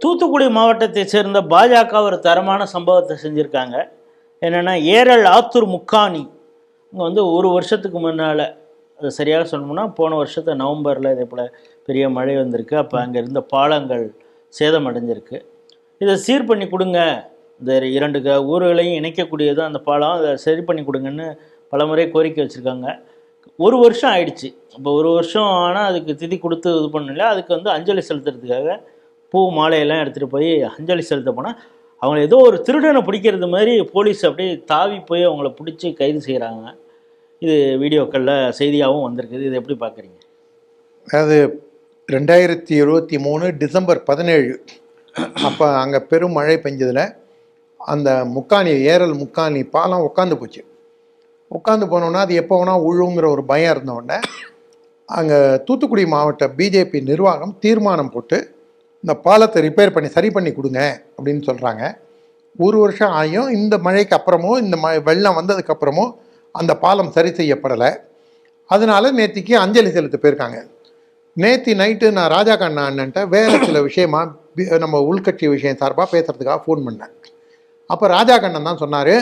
தூத்துக்குடி மாவட்டத்தை சேர்ந்த பாஜக ஒரு தரமான சம்பவத்தை செஞ்சுருக்காங்க. என்னென்னா ஏரல் ஆத்தூர் முக்காணி. இங்கே வந்து ஒரு வருஷத்துக்கு முன்னால் அது சரியாக சொல்லணும்னா போன வருஷத்து நவம்பரில் இதே போல் பெரிய மழை வந்திருக்கு. அப்போ அங்கே இருந்த பாலங்கள் சேதம் அடைஞ்சிருக்கு இதை சீர் பண்ணி கொடுங்க. இந்த இரண்டு க- ஊர்களையும் இணைக்கக்கூடியதும் அந்த பாலம் அதை சரி பண்ணி கொடுங்கன்னு பலமுறை கோரிக்கை வச்சுருக்காங்க. ஒரு வருஷம் ஆயிடுச்சு. இப்போ ஒரு வருஷம் ஆனால் அதுக்கு திதி கொடுத்து இது பண்ணல. அதுக்கு வந்து அஞ்சலி செலுத்துறதுக்காக பூ மாலையெல்லாம் எடுத்துகிட்டு போய் அஞ்சலி செலுத்த போனால் அவங்க ஏதோ ஒரு திருடனை பிடிக்கிறது மாதிரி போலீஸ் அப்படியே தாவி போய் அவங்கள பிடிச்சி கைது செய்கிறாங்க இது வீடியோக்களில் செய்தியாகவும் வந்திருக்குது. இது எப்படி பார்க்குறீங்க? அது ரெண்டாயிரத்தி இருபத்தி மூணு டிசம்பர் பதினேழு அப்போ அங்கே பெரும் மழை பெஞ்சதில் அந்த முக்காணி ஏரல் முக்காணி பாலம் உட்காந்து போச்சு. உட்காந்து போனோன்னா அது எப்போ வேணால் உழுங்கிற ஒரு பயம் இருந்தோடனே அங்கே தூத்துக்குடி மாவட்ட பிஜேபி நிர்வாகம் தீர்மானம் போட்டு இந்த பாலத்தை ரிப்பேர் பண்ணி சரி பண்ணி கொடுங்க அப்படின்னு சொல்கிறாங்க ஒரு வருஷம் ஆகியும் இந்த மழைக்கு அப்புறமோ இந்த ம வெள்ளம் வந்ததுக்கப்புறமோ அந்த பாலம் சரி செய்யப்படலை. அதனால நேத்திக்கு அஞ்சலி செலுத்த போயிருக்காங்க. நேத்தி நைட்டு நான் ராஜா கண்ணா அண்ணன்ட்ட வேறு சில விஷயமா நம்ம உள்கட்சி விஷயம் சார்பாக பேசுறதுக்காக ஃபோன் பண்ணேன். அப்போ ராஜா கண்ணன் தான் சொன்னார்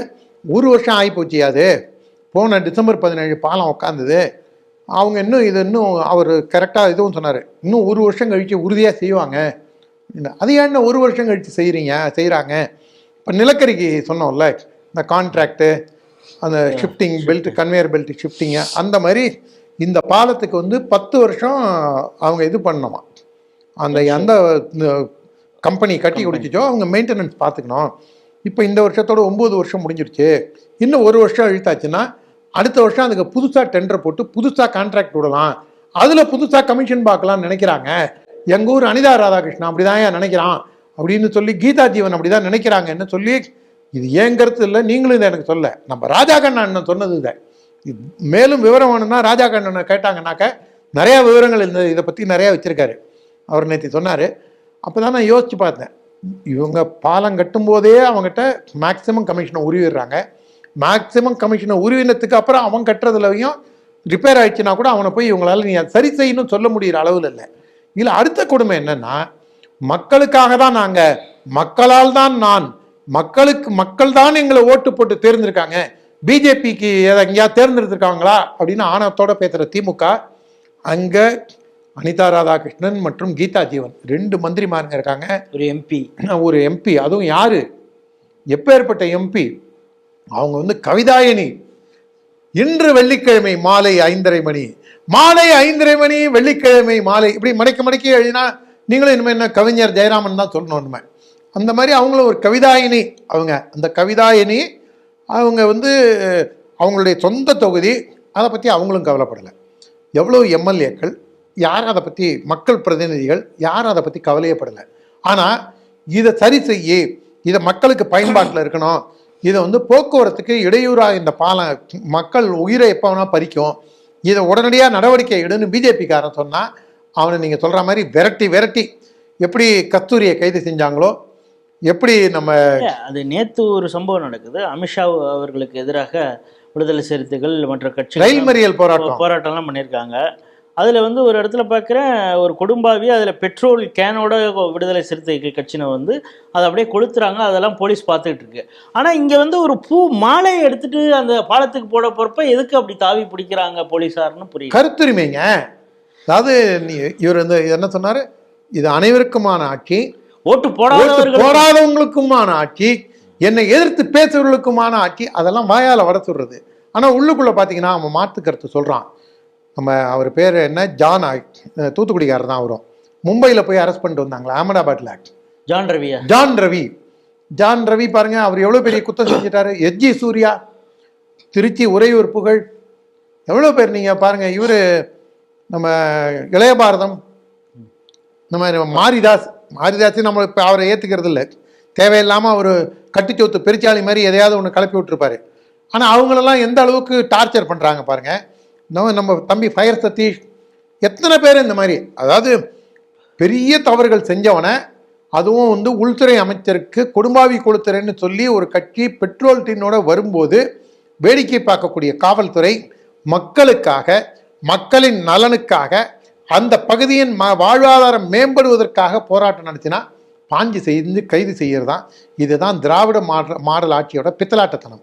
ஒரு வருஷம் ஆகிப்போச்சு அது. போன டிசம்பர் பதினேழு பாலம் உட்காந்தது அவங்க இன்னும் இது இன்னும் அவர் கரெக்டாக இதுவும் சொன்னார். இன்னும் ஒரு வருஷம் கழித்து உறுதியாக செய்வாங்க. அது ஏன் ஒரு வருஷம் கழித்து செய்கிறீங்க செய்கிறாங்க இப்போ நிலக்கரிக்கு சொன்னோம்ல இந்த கான்ட்ராக்டு அந்த shifting belt conveyor belt shifting அந்த மாதிரி இந்த பாலத்துக்கு வந்து பத்து வருஷம் அவங்க இது பண்ணணுமா? அந்த அந்த கம்பெனி கட்டி கொடுத்துச்சோ அவங்க மெயின்டெனன்ஸ் பார்த்துக்கணும் இப்போ இந்த வருஷத்தோட ஒம்பது வருஷம் முடிஞ்சிருச்சு. இன்னும் ஒரு வருஷம் இழுத்தாச்சுன்னா அடுத்த வருஷம் அதுக்கு புதுசாக டெண்டர் போட்டு புதுசாக கான்ட்ராக்ட் விடலாம். அதில் புதுசாக கமிஷன் பார்க்கலாம்னு நினைக்கிறாங்க. எங்கள் ஊர் அனிதா ராதாகிருஷ்ணன் அப்படிதான் ஏன் நினைக்கிறான்? அப்படின்னு சொல்லி கீதா ஜீவன் அப்படிதான் நினைக்கிறாங்கன்னு சொல்லி இது ஏங்கிறது இல்லை? நீங்களும் இதை எனக்கு சொல்ல. நம்ம ராஜா கண்ணன் சொன்னது இதை. மேலும் விவரம் வேணும்னா ராஜா கண்ணனை கேட்டாங்கன்னாக்க நிறையா விவரங்கள் இந்த இதை பற்றி நிறையா வச்சுருக்காரு. அவர் நேற்று சொன்னார். அப்போ தான் நான் யோசித்து பார்த்தேன். இவங்க பாலம் கட்டும் போதே அவங்ககிட்ட மேக்ஸிமம் கமிஷனை உருவிடுறாங்க. மேக்சிமம் கமிஷனை உருவினத்துக்கு அப்புறம் அவன் கட்டுறதுலையும் ரிப்பேர் ஆயிடுச்சுன்னா கூட அவனை போய் இவங்களால நீ சரி செய்யணும்னு சொல்ல முடிகிற அளவில் இல்லை. இதில் அடுத்த கொடுமை என்னன்னா மக்களுக்காக தான் நாங்கள் மக்களால் தான் நான் மக்களுக்கு மக்கள் தான் எங்களை ஓட்டு போட்டு தேர்ந்தெடுக்காங்க. பிஜேபிக்கு எங்கேயாவது தேர்ந்தெடுத்திருக்காங்களா? அப்படின்னு ஆணவத்தோட பேசுகிற திமுக அங்கே அனிதா ராதாகிருஷ்ணன் மற்றும் கீதா ஜீவன் ரெண்டு மந்திரிமாருங்க இருக்காங்க. ஒரு எம்பி ஒரு எம்பி அதுவும் யாரு? எப்பேற்பட்ட எம்பி அவங்க வந்து கவிதாயனி. இன்று வெள்ளிக்கிழமை மாலை ஐந்தரை மணி மாலை ஐந்தரை மணி வெள்ளிக்கிழமை மாலை இப்படி மடக்கி மடக்கி எழுதினா நீங்களும் இனிமேல் என்ன கவிஞர் ஜெயராமன் தான் சொல்லணும் இனிமே. அந்த மாதிரி அவங்களும் ஒரு கவிதாயினி அவங்க. அந்த கவிதாயினி அவங்க வந்து அவங்களுடைய சொந்த தொகுதி அதை பற்றி அவங்களும் கவலைப்படலை. எவ்வளோ எம்எல்ஏக்கள் யாரும் அதை பற்றி மக்கள் பிரதிநிதிகள் யாரும் அதை பற்றி கவலையப்படலை ஆனால் இதை சரி செய்ய இதை மக்களுக்கு பயன்பாட்டில் இருக்கணும். இதை வந்து போக்குவரத்துக்கு இடையூறாக இந்த பாலம் மக்கள் உயிரை எப்போ வேணால் பறிக்கும். இதை உடனடியாக நடவடிக்கை எடுன்னு பிஜேபிக்காரன் சொன்னால் அவனை நீங்கள் சொல்கிற மாதிரி விரட்டி விரட்டி எப்படி கஸ்தூரியை கைது செஞ்சாங்களோ எப்படி நம்ம அது நேத்து ஒரு சம்பவம் நடக்குது. அமித்ஷா அவர்களுக்கு எதிராக விடுதலை சிறுத்தைகள் மற்ற ரயில் கட்சிகள் மறியல் போராட்டம். போராட்டம்லாம் பண்ணியிருக்காங்க. அதில் வந்து ஒரு இடத்துல பார்க்குறேன் ஒரு குடும்பாவி அதில் பெட்ரோல் கேனோட விடுதலை சிறுத்தைகள் கட்சினை வந்து அதை அப்படியே கொளுத்துறாங்க அதெல்லாம் போலீஸ் பார்த்துக்கிட்டு இருக்கு. ஆனால் இங்கே வந்து ஒரு பூ மாலையை எடுத்துட்டு அந்த பாலத்துக்கு போட போகிறப்ப எதுக்கு அப்படி தாவி பிடிக்கிறாங்க போலீஸார்னு புரியல கருத்துரிமைங்க. அதாவது நீ- இவர் வந்து என்ன சொன்னாரு? இது அனைவருக்குமான ஆட்சி ஓட்டு போடாதவர்கள் போராதவங்களுக்குமான ஆட்சி என்னை எதிர்த்து பேசுறவர்களுக்குமான ஆட்சி அதெல்லாம் வாயால வட சொல்றது. ஆனா உள்ளுக்குள்ள பாத்தீங்கன்னா அவன் மாத்து கருத்து சொல்றான். நம்ம அவர் பேர் என்ன? ஜான் ஆ- தூத்துக்குடிக்காரர் தான் அவரும். மும்பையில் போய் அரெஸ்ட் பண்ணிட்டு வந்தாங்களா? அகமதாபாத்ல. ஜான் ரவியா ஜான் ரவி ஜான் ரவி பாருங்க அவர் எவ்வளோ பெரிய குத்தம் செஞ்சிட்டாரு? S G Surya Tiruchi Uraiyur Pugazh. எவ்வளோ பேர் நீங்கள் பாருங்க இவர் நம்ம இளைய பாரதம். நம்ம மாரிதாஸ் மாரிதாஸ் நம்ம இப்போ அவரை ஏற்றுக்கிறது இல்லை. தேவையில்லாமல் அவர் கட்டிச்சோத்து பெருச்சாளி மாதிரி எதையாவது ஒன்று கிளப்பி விட்டுருப்பாரு. ஆனால் அவங்களெல்லாம் எந்த அளவுக்கு டார்ச்சர் பண்ணுறாங்க பாருங்க. நம்ம நம்ம தம்பி ஃபயர் சதீஷ் எத்தனை பேர் இந்த மாதிரி? அதாவது பெரிய தவறுகள் செஞ்சவனை அதுவும் வந்து உள்துறை அமைச்சருக்கு கொடும்பாவி கொளுத்துறேன்னு சொல்லி ஒரு கட்சி பெட்ரோல் டின்னோட வரும்போது வேடிக்கை பார்க்கக்கூடிய காவல்துறை மக்களுக்காக மக்களின் நலனுக்காக அந்த பகுதியின் ம வாழ்வாதாரம் மேம்படுவதற்காக போராட்டம் நடத்தினா பாஞ்சு செய்து கைது செய்கிறது தான் இதுதான் திராவிட மாடல் மாடல் ஆட்சியோட பித்தலாட்டத்தனம்.